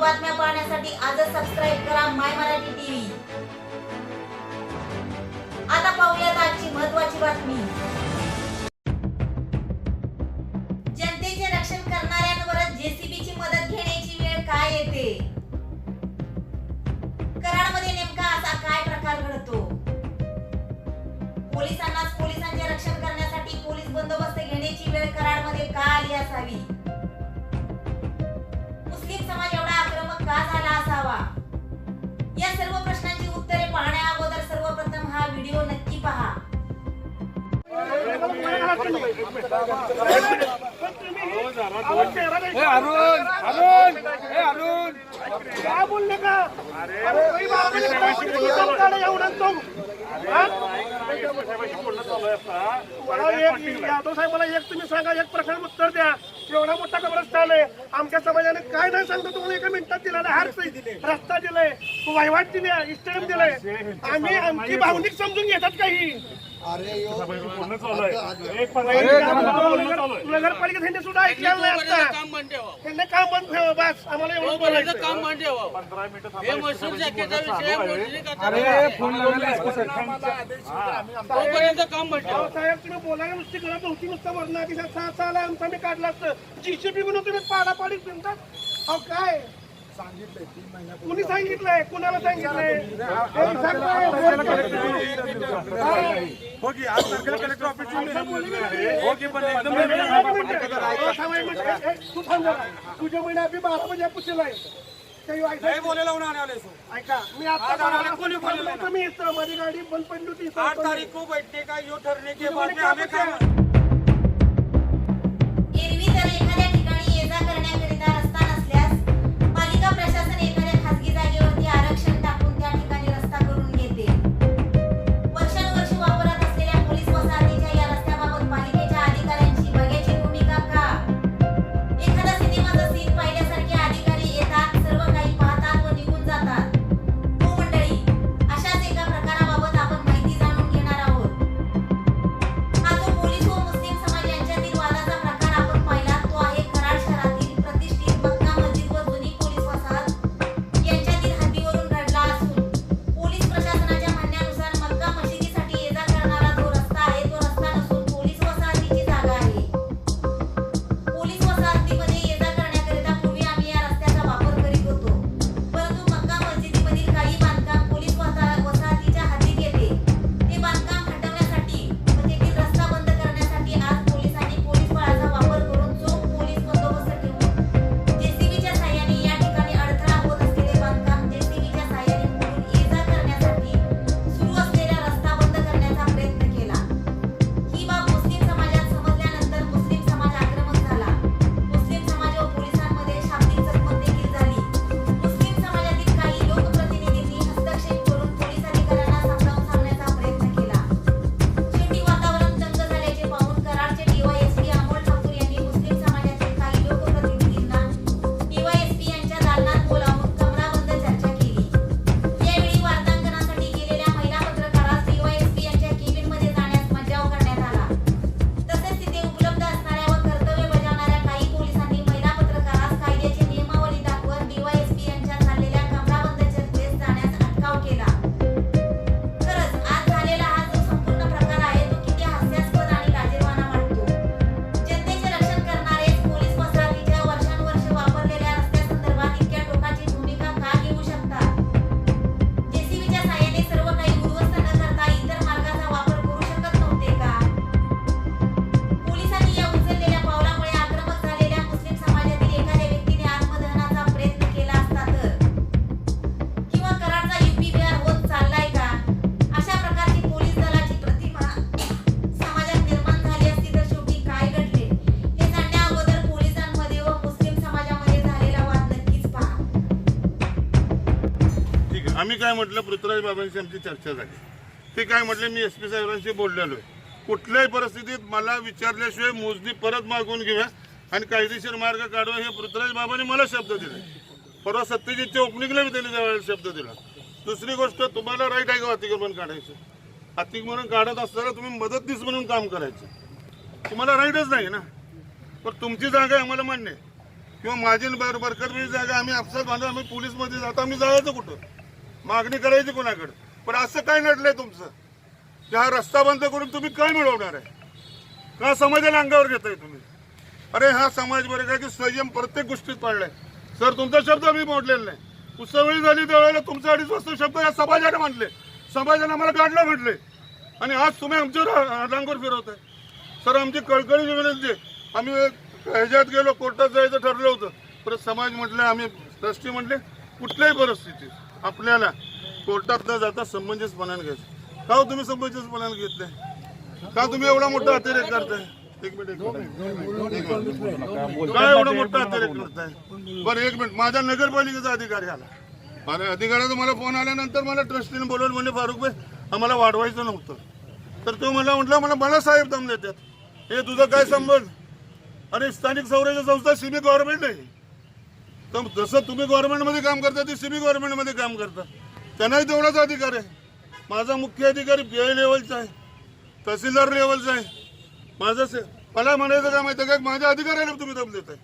बातम्या पाहण्यासाठी आजच सबस्क्राईब करा माय मराठी टीव्ही. आता पाहूयात आजची महत्वाची बातमी. जनतेचे रक्षण करणाऱ्यांवरच जेसीबीची मदत घेण्याची वेळ काय येते? काय बोलले का एक यादव साहेब मला एक तुम्ही सांगा एक प्रश्न उत्तर द्या एवढा मोठा कब्रस्तान आहे आमच्या समाजाने काय नाही सांगतो तुम्हाला एका मिनिटात दिला हार रस्ता दिलाय वहिवाट दिल्या स्टेडियम दिलाय आम्ही आमची भावनिक समजून घेतात काही नगरपालिकेत ह्यांनी सुद्धा ऐकलेलं नाही आता. काम बंद ठेवा त्यांनी काम बंद ठेवा बस. आम्हाला एवढं तोपर्यंत बोलायचं. काम बंद ठेवा हे मसूर जॅकेटचा विषय मोजणी करताना अरे फोन लावला एसपी सर तोपर्यंत काम बंद ठेवा. अहो साहेब तुम्ही बोलायला नुसती करत नव्हती नुसतं वर्ण आधी सहा सहाला आमचा मी काढला असतं. जीसीबी म्हणून तुम्ही पाडापाडी फिरतात अहो काय? कुणी सांगितलंय? कुणाला सांगितलंय? हे? हो की आज सर्कल कलेक्टर ऑफिस हो की पण तू थांब जरा. तुझ्या महिना अभि बारा बजे पुसेल नाही. ऐका बोलायला होणार आले सो. ऐका मी आता आज आम्हाला कोणी कोणी बोलवलं नाही. मी इथं माझी गाडी बंद पडली होती. आठ तारीख को बैठने का यो ठरने के बाद म्हणे में हमें काम काय म्हटलं? पृथ्वीराज बाबांशी आमची चर्चा झाली. ते काय म्हटले? मी एस पी साहेबांशी बोललेलो आहे. कुठल्याही परिस्थितीत मला विचारल्याशिवाय मोजणी परत मागून घेऊया आणि कायदेशीर मार्ग काढवा हे पृथ्वीराज बाबांनी मला शब्द दिले. परवा सत्यजितच्या ओपनिंगला मी त्यांनी त्यावेळेला शब्द दिला. दुसरी गोष्ट तुम्हाला राईट आहे का अतिक्रमण काढायचं? अतिक्रमण काढत असताना तुम्ही मदतनीस म्हणून काम करायचं. तुम्हाला राईटच नाही ना? पण तुमची जागा आहे आम्हाला मान्य आहे. किंवा माझी बर जागा आम्ही आपसात बांधा आम्ही पोलीसमध्ये जातो आम्ही जायचं कुठं? मागणी करायची कोणाकडे? पण असं काय नडलंय तुमचं? की हा रस्ता बंद करून तुम्ही काय मिळवणार आहे? का समाजाला अंगावर घेताय तुम्ही? अरे हा समाज बरं का की संयम प्रत्येक गोष्टीत पाळलाय. सर तुमचा शब्द मी मोडलेला नाही. उसळी झाली त्यावेळेला तुमचा अडीच वाजता शब्द या समाजाने मांडले. समाजाने आम्हाला गाडला म्हटले. आणि आज तुम्ही आमच्यावर रांगोर फिरवताय. सर आमची कळकळी विनंती आम्ही ह्याच्यात गेलो कोर्टात जायचं ठरलं होतं. परत समाज म्हटलं आम्ही ट्रस्टी म्हटले कुठल्याही परिस्थितीत. आपल्याला कोर्टात न जाता संबंधितपणाने घ्यायचं. का हो तुम्ही संबंधितपणाने घेतलंय का तुम्ही एवढा मोठा अतिरेक करताय? एक मिनिट एक मिनिट. काय एवढा मोठा अतिरेक करताय? बरं एक मिनिट. माझ्या नगरपालिकेचा अधिकारी आला माझ्या अधिकाऱ्याचा मला फोन आल्यानंतर मला ट्रस्टीने बोलवलं म्हणजे फारुख भाई आम्हाला वाढवायचं नव्हतं. तर तो मला म्हटलं मला मला साहेब दम देतात. हे तुझं काय संबंध? अरे स्थानिक स्वराज्य संस्था सिमी गव्हर्नमेंट आहे. तर जसं तुम्ही गव्हर्नमेंटमध्ये काम करता ते सिमी गव्हर्नमेंटमध्ये काम करता. त्यांनाही तेवढाच अधिकार आहे. माझा मुख्य अधिकारी पी आय लेवलचा आहे. तहसीलदार लेवलचा आहे. माझं से- मला म्हणायचं काय माहिती आहे का? माझ्या अधिकाऱ्याला तुम्ही दम देत आहे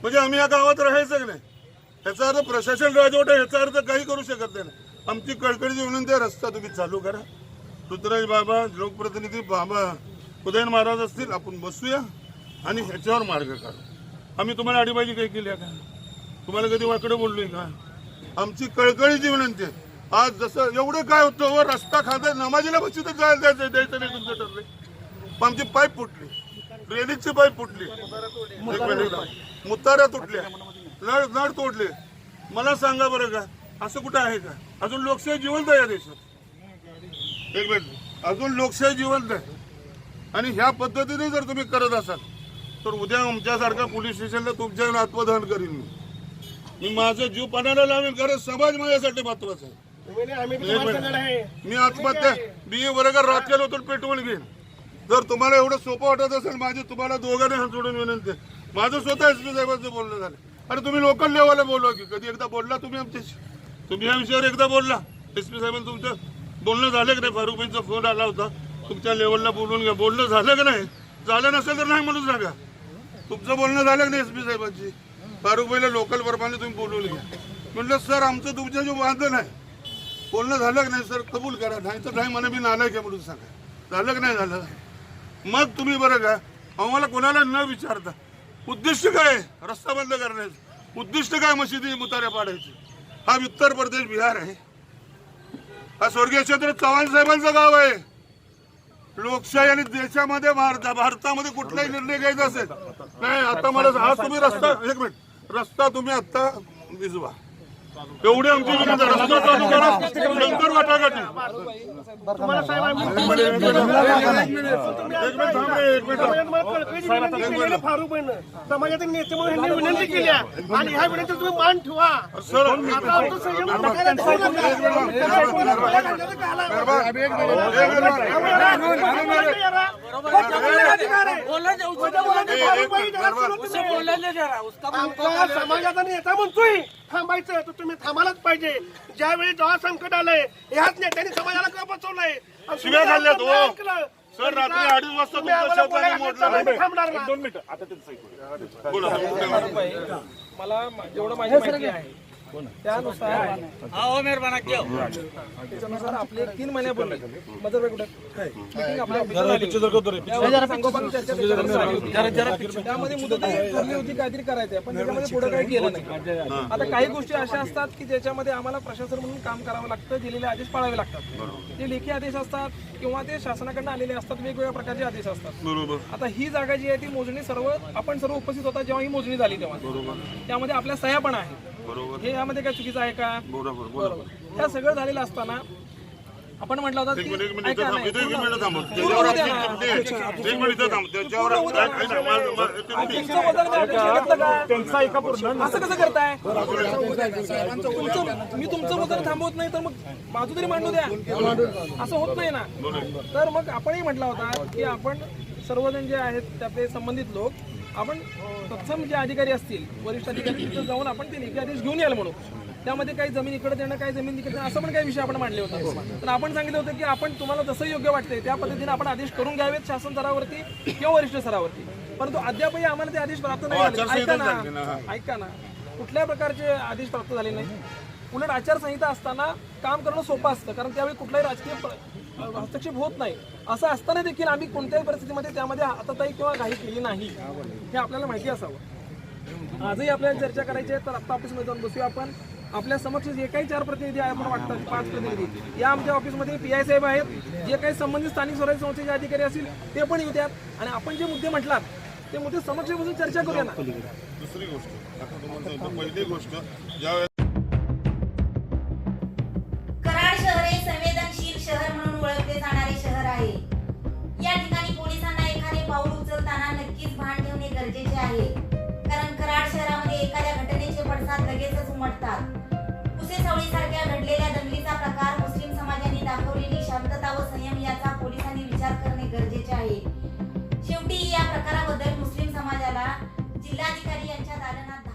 म्हणजे आम्ही या गावात राहायचं की नाही? याचा अर्थ प्रशासन राजवट आहे याचा अर्थ काही करू शकत नाही. आमची कडकडीची विनंती आहे रस्ता तुम्ही चालू करा. रुद्राज बाबा लोकप्रतिनिधी बाबा उदयन महाराज असतील आपण बसूया आणि ह्याच्यावर मार्ग काढू. आम्ही तुम्हाला अडीबाजी काही केली आहे का? तुम्हाला कधी वाकडं बोललोय का? आमची कळकळीची विनंती आहे. आज जसं एवढं काय होतं व रस्ता खात्या नमाजीला बसू तर जायला द्यायचं द्यायचं नाही तुमचं ठरलंय पण आमची पाईप फुटली. ड्रेनेजची पाईप फुटली. एक मुताऱ्या तुटल्या. नळ नळ तोडले. मला सांगा बरं का असं कुठं आहे का? अजून लोकशाही जिवंत आहे या देशात. एक मिनिट. अजून लोकशाही जिवंत आहे. आणि ह्या पद्धतीने जर तुम्ही करत असाल तर उद्या आमच्यासारख्या पोलीस स्टेशनला तुमच्या आत्मदहन करीन मी. मी माझं जीव पणाला लावेल कारण समाज माझ्यासाठी महत्त्वाचा आहे. मी आत्महत्या मी बरोबर राखेल होतो पेट्रोल घेईन. जर तुम्हाला एवढं सोपं वाटत असेल माझे तुम्हाला दोघांनी हात जोडून विनंती. माझं स्वतः एस. पी. साहेबांचं बोलणं झालं. अरे तुम्ही लोकल लेवलला बोलवा की कधी एकदा बोलला तुम्ही आमच्याशी? तुम्ही या विषयावर एकदा बोलला. एस. पी. साहेबांचं तुमचं बोलणं झालं की नाही? फारुखबाईंचा फोन आला होता. तुमच्या लेवलला बोलून घ्या. बोलणं झालं की नाही? झालं नसेल तर नाही म्हणून सांगा. तुमचं बोलणं झालं की नाही एस. पी. साहेबांची? फारुखबाईला लोकल प्रमाणे तुम्ही बोलवून घ्या. म्हटलं सर आमचं तुमच्या जो बांधन आहे बोलणं झालं की नाही सर? कबूल करा. नाही तर नाही म्हणा मी नालायक आहे म्हणून सांगा. झालं की नाही झालं. मग तुम्ही बरं का आम्हाला कोणाला न विचारता उद्दिष्ट काय? रस्ता बंद करण्याचं. उद्दिष्ट काय मशिदी मुताऱ्या पाडायची? हा उत्तर प्रदेश बिहार आहे. हा स्वर्गीय छत्र चव्हाण साहेबांचं गाव आहे. लोकशाही आणि देशामध्ये भारत भारतामध्ये कुठलाही निर्णय घ्यायचा असेल नाही आता मला आज तुम्ही रस्ता एक मिनिट. रस्ता तुम्ही आत्ता भिजवा. एवढी आमची विनंती आहे. रस्ता चालू करा नंतर वाटाघाटी. एक मिनिट थांब रे, एक मिनिट. समाजातील नेते म्हणून विनंती केली आहे. आणि ह्या विनंती तुम्ही मान ठेवा. सर आता आमचं संयम नका. जरा. उसका आमचा समाजाचा नेता म्हणतोय. थांबायचं. तर तुम्ही थांबायलाच पाहिजे ज्यावेळी जेव्हा संकट आलंय ह्याच नेत्यांनी समाजाला का बसवलंय शिव्या हो. सर, रात्री अडीच वाजता तुमचा मोडला. थांबणार ना. दोन मिनिटं आता त्यांचं ऐकू बोला मला जेवढं माझी माहिती आहे त्यानुसार त्याच्यानुसार आपले तीन महिन्यापूर्वी. त्यामध्ये ठरली होती काहीतरी करायचं पण त्याच्यामध्ये पुढे काही केलं नाही. आता काही गोष्टी अशा असतात की ज्याच्यामध्ये आम्हाला प्रशासन म्हणून काम करावं लागतं दिलेले आदेश पाळावे लागतात. ते लेखी आदेश असतात किंवा ते शासनाकडनं आलेले असतात वेगवेगळ्या प्रकारचे आदेश असतात. बरोबर. आता ही जागा जी आहे ती मोजणी सर्व आपण सर्व उपस्थित होता जेव्हा ही मोजणी झाली तेव्हा. त्यामध्ये आपल्या सह्या पण आहेत. बरोबर. हे यामध्ये काय चुकीचं आहे का? बरोबर बरोबर. हे सगळं झालेलं असताना आपण म्हटलं होतं की ऐका नाही? तुमचं वजन काय घेतलं का? असं कसं करताय? तुमचं मी तुमचं वजन थांबवत नाही तर मग बाजू तरी मांडू द्या. असं होत नाही ना. तर मग आपणही म्हटला होता की आपण सर्वजण जे आहेत त्याचे संबंधित लोक आपण तत्सम जे अधिकारी असतील वरिष्ठ अधिकारी तिथं जाऊन आपण ते आदेश घेऊन याल म्हणून. त्यामध्ये काही जमीन इकडे देणं काही जमीन तिकडे देणं असं पण काही विषय आपण मांडले होते. तर आपण सांगितलं होतं की आपण तुम्हाला जसं योग्य वाटतंय त्या पद्धतीने आपण आदेश करून घ्यावेत शासन स्तरावरती किंवा वरिष्ठ स्तरावरती परंतु अद्यापही आम्हाला ते आदेश प्राप्त नाही झाले. ऐका ना, ऐका ना. कुठल्या प्रकारचे आदेश प्राप्त झाले नाही? उलट आचारसंहिता असताना काम करणं सोपं असतं कारण त्यावेळी कुठलाही राजकीय हस्तक्षेप होत नाही. असं असताना देखील आम्ही कोणत्याही परिस्थितीमध्ये त्यामध्ये हाताताई किंवा घाई केली नाही. हे आपल्याला माहिती असावं. आजही आपल्याला चर्चा करायची आहे तर आत्ता ऑफिसमध्ये जाऊन बसूया आपण. आपल्या समक्ष जे काही चार प्रतिनिधी आहे आपण वाटतात पाच प्रतिनिधी. या आमच्या ऑफिसमध्ये पी आय साहेब आहेत. जे काही संबंधित स्थानिक स्वराज्य संस्थेचे अधिकारी असतील ते पण येऊ द्यात. आणि आपण जे मुद्दे म्हटलात ते मुद्दे समक्ष बसून चर्चा करूया ना. दुसरी गोष्ट पहिली गोष्ट ज्या पाऊल नक्कीच भान ठेवणे गरजेचे आहे. कारण कराड शहरामध्ये एखाद्या घटनेचे पडसाद लगेचच उमटतात. कुसेसावळी सारख्या घडलेल्या दंगलीचा प्रकार मुस्लिम समाजाने दाखवलेली शांतता व संयम याचा पोलिसांनी विचार करणे गरजेचे आहे. शेवटी या प्रकाराबद्दल मुस्लिम समाजाला जिल्हाधिकारी यांच्या दालनात